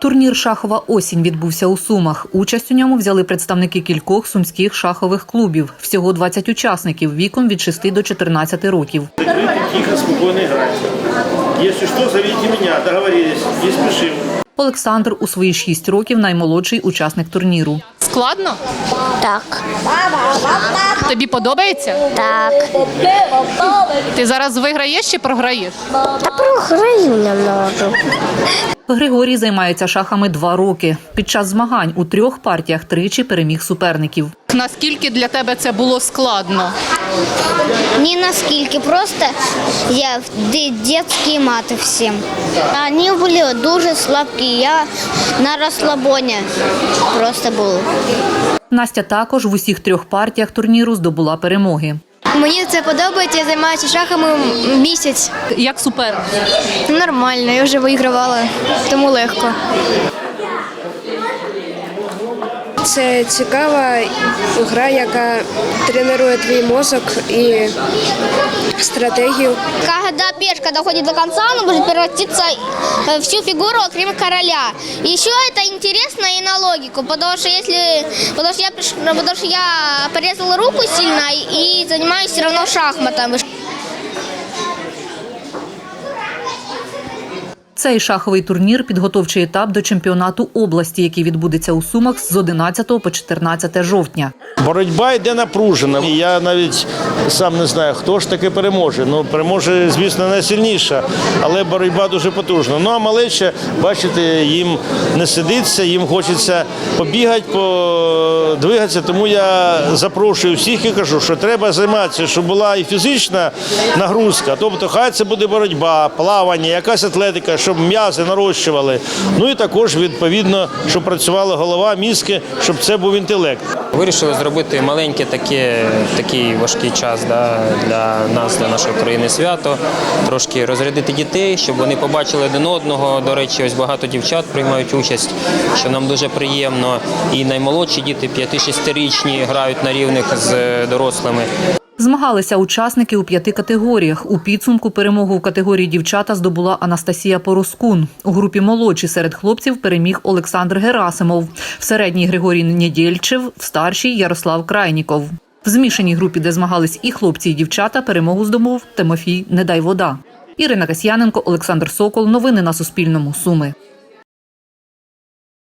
Турнір Шахова осінь відбувся у Сумах. Участь у ньому взяли представники кількох сумських шахових клубів. Всього 20 учасників віком від 6 до 14 років. Тихо, спокійно грати. Якщо що, зовите мене, договорились, не спешим. Олександр у свої 6 років наймолодший учасник турніру. Складно? Так, Тобі подобається? так. Ти зараз виграєш чи програєш? Та програю немного. Григорій займається шахами два роки. Під час змагань у трьох партіях тричі переміг суперників. Наскільки для тебе це було складно? Ні наскільки, просто я ди- дитячі мати всім. Вони були дуже слабкі, я на розслабоні просто був. Настя також в усіх трьох партіях турніру здобула перемоги. Мені це подобається, я займаюся шахами місяць. Як суперник? Нормально, я вже вигравала, тому легко. Це цікава гра, яка тренує твій мозок і стратегію. Когда пешка доходит до конца, она может превратиться в всю фигуру окремо короля. Еще это интересно и на логику, потому что если, потому что я, приш- потому что я порезала руку сильно и занимаюсь все равно шахматами. Цей шаховий турнір підготовчий етап до чемпіонату області, який відбудеться у Сумах з 11 по 14 жовтня. Боротьба йде напружена. Я навіть сам не знаю, хто ж таки переможе. Ну, переможе, звісно, найсильніша, але боротьба дуже потужна. Ну а малеча, бачите, їм не сидиться, їм хочеться побігати, подвигатися. Тому я запрошую всіх і кажу, що треба займатися, щоб була і фізична нагрузка. Тобто, хай це буде боротьба, плавання, якась атлетика, щоб м'язи нарощували. Ну і також відповідно, щоб працювала голова, мізки, щоб це був інтелект. Вирішили зробити маленьке таке, такий важкий час да, для нас, для нашої країни свято. Трошки розрядити дітей, щоб вони побачили один одного. До речі, ось багато дівчат приймають участь, що нам дуже приємно. І наймолодші діти, 5-6-річні, грають на рівних з дорослими. Змагалися учасники у п'яти категоріях. У підсумку перемогу в категорії дівчата здобула Анастасія Пороскун. У групі молодші серед хлопців переміг Олександр Герасимов. В середній Григорій Недєльчев, в старшій Ярослав Крайніков. В змішаній групі, де змагались і хлопці, і дівчата, перемогу здобув Тимофій Недайвода. Ірина Касьяненко, Олександр Сокол. Новини на Суспільному. Суми.